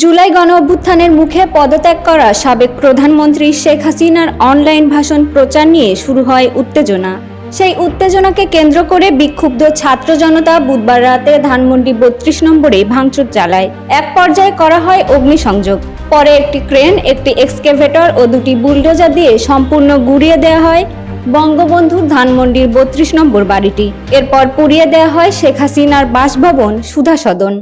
জুলাই গণ অভ্যুত্থানের মুখে পদত্যাগ করা সাবেক প্রধানমন্ত্রী শেখ হাসিনার অনলাইন ভাষণ প্রচার নিয়ে শুরু হয় উত্তেজনা। সেই উত্তেজনাকে কেন্দ্র করে বিক্ষুব্ধ ছাত্র জনতা বুধবার রাতে ধানমন্ডি বত্রিশ নম্বরে ভাঙচুর চালায়। এক পর্যায়ে করা হয় অগ্নিসংযোগ। পরে একটি ক্রেন, একটি এক্সকেভেটর ও দুটি বুলডোজার দিয়ে সম্পূর্ণ গুড়িয়ে দেওয়া হয় বঙ্গবন্ধুর ধানমন্ডির বত্রিশ নম্বর বাড়িটি। এরপর পুড়িয়ে দেওয়া হয় শেখ হাসিনার বাসভবন সুধা সদন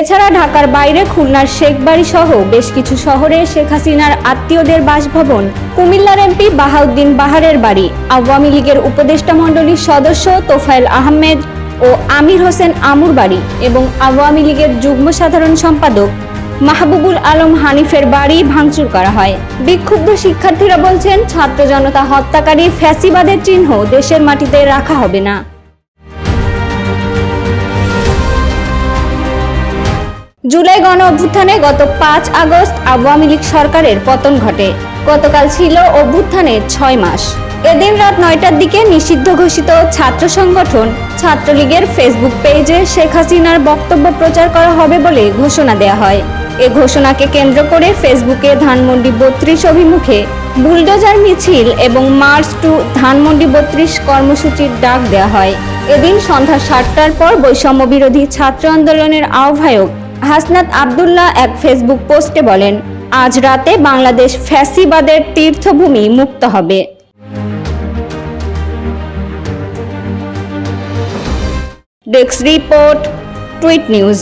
এছাড়া ঢাকার বাইরে খুলনার শেখবাড়ি সহ বেশ কিছু শহরে শেখ হাসিনার আত্মীয়দের বাসভবন, কুমিল্লার এমপি বাহাউদ্দিন বাহারের বাড়ি, আওয়ামী লীগের উপদেষ্টা মণ্ডলীর সদস্য তোফায়েল আহমেদ ও আমির হোসেন আমুর বাড়ি এবং আওয়ামী লীগের যুগ্ম সাধারণ সম্পাদক মাহবুবুল আলম হানিফের বাড়ি ভাঙচুর করা হয়। বিক্ষুব্ধ শিক্ষার্থীরা বলছেন, ছাত্র জনতা হত্যাকারী ফ্যাসিবাদের চিহ্ন দেশের মাটিতে রাখা হবে না। জুলাই গণ অভ্যুত্থানে গত পাঁচ আগস্ট আওয়ামী লীগ সরকারের পতন ঘটে। গতকাল ছিল অভ্যুত্থানের ছয় মাস। এদিন রাত নয়টার দিকে নিষিদ্ধ ঘোষিত ছাত্র সংগঠন ছাত্রলীগের ফেসবুক পেজে শেখ হাসিনার বক্তব্য প্রচার করা হবে বলে ঘোষণা দেওয়া হয়। এ ঘোষণাকে কেন্দ্র করে ফেসবুকে ধানমন্ডি বত্রিশ অভিমুখে বুলডোজার মিছিল এবং মার্চ টু ধানমন্ডি বত্রিশ কর্মসূচির ডাক দেওয়া হয়। এদিন সন্ধ্যা সাতটার পর বৈষম্য বিরোধী ছাত্র আন্দোলনের আহ্বায়ক হাসনাত আবদুল্লাহ এক ফেসবুক পোস্টে বলেন, আজ রাতে বাংলাদেশ ফ্যাসিবাদের তীর্থভূমি মুক্ত হবে। Desk report, tweet news.